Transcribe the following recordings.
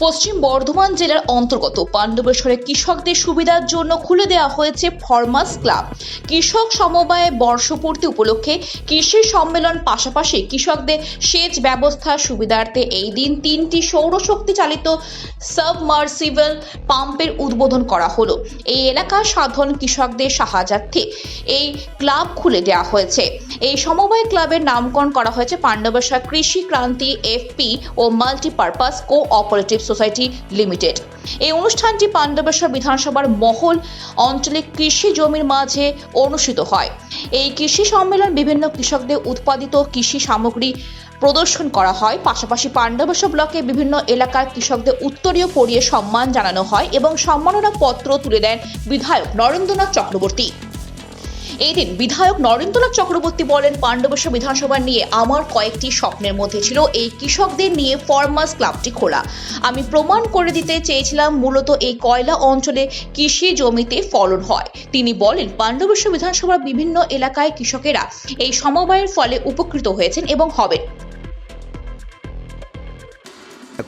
পশ্চিম বর্ধমান জেলার অন্তর্গত পাণ্ডবেশ্বরে কৃষকদের সুবিধার জন্য খুলে দেওয়া হয়েছে ফরমাস ক্লাব কৃষক সমবায় বর্ষপূর্তি উপলক্ষে কৃষি সম্মেলন পাশাপাশি কৃষকদের সেচ ব্যবস্থার সুবিধার্থে এই দিন তিনটি সৌরশক্তি চালিত সাবমার্সিবল পাম্পের উদ্বোধন করা হলো। এই এলাকার সাধারণ কৃষকদের সাহায্যার্থে এই ক্লাব খুলে দেওয়া হয়েছে। এই সমবায় ক্লাবের নামকরণ করা হয়েছে Pandabeswar Krishi Kranti FPO multipurpose cooperative society limited. এই অনুষ্ঠানটি পাণ্ডবেশ্বর বিধানসভার মহল অঞ্চলে কৃষি জমির মাঝে অনুষ্ঠিত হয়। এই কৃষি সম্মেলন বিভিন্ন কৃষকদের উৎপাদিত কৃষি সামগ্রী প্রদর্শন করা হয়। পাশাপাশি পাণ্ডবেশ্বর ব্লকে বিভিন্ন এলাকার কৃষকদের উত্তরীয় পড়িয়ে সম্মান জানানো হয় এবং সম্মাননা পত্র তুলে দেন বিধায়ক নরেন্দ্রনাথ চক্রবর্তী। এই দিন বিধায়ক নরেন্দ্রনাথ চক্রবর্তী বলেন পাণ্ডবেশ্বর বিধানসভা নিয়ে আমার কয়েকটি স্বপ্নের মধ্যে ছিল। এই কৃষকদের নিয়ে ফরমাস ক্লাবটি খোলা। আমি প্রমাণ করে দিতে চেয়েছিলাম মূলত এই কয়লা অঞ্চলে কৃষি জমিতে ফলন হয়। তিনি বলেন পাণ্ডবেশ্বর বিধানসভার বিভিন্ন এলাকায় কৃষকেরা এই সমবায়ের ফলে উপকৃত হয়েছেন এবং হবেন।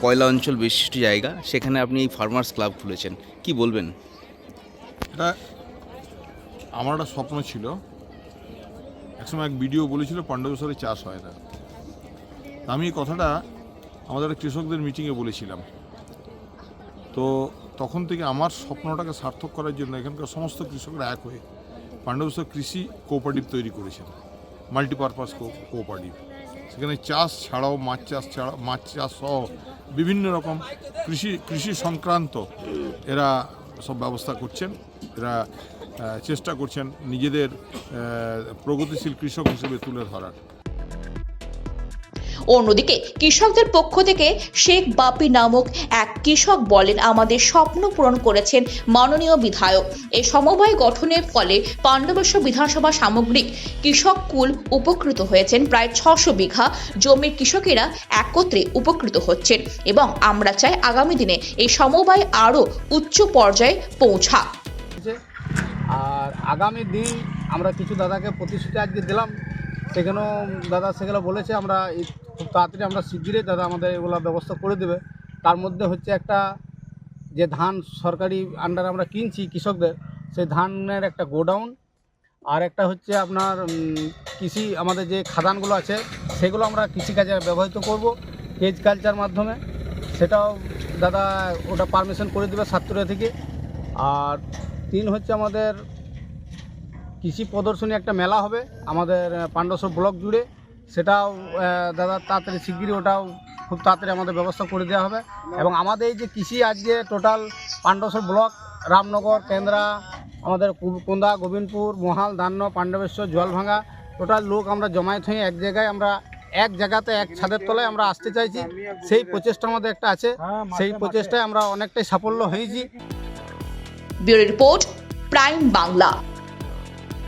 কয়লা অঞ্চল বিশিষ্ট জায়গা সেখানে আপনি এই ফার্মার্স ক্লাব খুলেছেন। কি বলবেন? এটা আমার একটা স্বপ্ন ছিল। একসময় এক ভিডিও বলেছিল পাণ্ডবেশ্বরে চাষ হয় না। আমি এই কথাটা আমাদের কৃষকদের মিটিংয়ে বলেছিলাম। তো তখন থেকে আমার স্বপ্নটাকে সার্থক করার জন্য এখানকার সমস্ত কৃষকরা এক হয়ে পাণ্ডবেশ্বর কৃষি কোঅপারেটিভ তৈরি করেছেন। মাল্টিপারপাস কোঅপারেটিভ সেখানে চাষ ছাড়াও, মাছ চাষ ছাড়া মাছ চাষ সহ বিভিন্ন রকম কৃষি কৃষি সংক্রান্ত এরা সব ব্যবস্থা করছেন এরা চেষ্টা করছেন নিজেদের প্রগতিশীল কৃষক হিসেবে তুলে ধরার। অন্যদিকে কৃষকদের পক্ষ থেকে শেখ বাপি নামক এক কৃষক বলেন, আমাদের স্বপ্ন পূরণ করেছেন মাননীয় বিধায়ক। এই সমবায় গঠনের ফলে পাণ্ডবেশ্বর বিধানসভা সামগ্রিক কৃষক কুল উপকৃত হয়েছেন। প্রায় ছশো বিঘা জমির কৃষকেরা একত্রে উপকৃত হচ্ছেন এবং আমরা চাই আগামী দিনে এই সমবায় আরও উচ্চ পর্যায়ে পৌঁছা আর আগামী দিন আমরা কিছু দাদাকে প্রতিশ্রুতি আজকে দিলাম। সেখানেও দাদা সেগুলো বলেছে, আমরা খুব তাড়াতাড়ি আমরা শিগগিরই দাদা আমাদের এগুলো ব্যবস্থা করে দেবে। তার মধ্যে হচ্ছে একটা যে ধান সরকারি আন্ডারে আমরা কিনছি কৃষকদের, সেই ধানের একটা গোডাউন, আর একটা হচ্ছে আপনার কৃষি আমাদের যে খাদানগুলো আছে, সেগুলো আমরা কৃষিকাজে ব্যবহৃত করব কেজ কালচার মাধ্যমে। সেটাও দাদা ওটা পারমিশন করে দেবে সাতপুরা থেকে। আর তিন হচ্ছে আমাদের কৃষি প্রদর্শনী একটা মেলা হবে আমাদের আহ, পাণ্ডবসর ব্লক জুড়ে। সেটাও দাদা তাড়াতাড়ি শিগগিরই ওটাও খুব তাড়াতাড়ি আমাদের ব্যবস্থা করে দেওয়া হবে। এবং আমাদের এই যে কৃষি আজকে টোটাল পাণ্ডসর ব্লক রামনগর কেন্দ্রা আমাদের কুন্দা গোবিন্দপুর মহাল দান্ন পাণ্ডবেশ্বর জলভাঙা টোটাল লোক আমরা জমায়েত হয়ে এক জায়গায় আমরা এক জায়গাতে এক ছাদের তলায় আমরা আসতে চাইছি। সেই প্রচেষ্টা আমাদের একটা আছে। সেই প্রচেষ্টায় আমরা অনেকটাই সাফল্য হয়েছি। Report prime Bangla.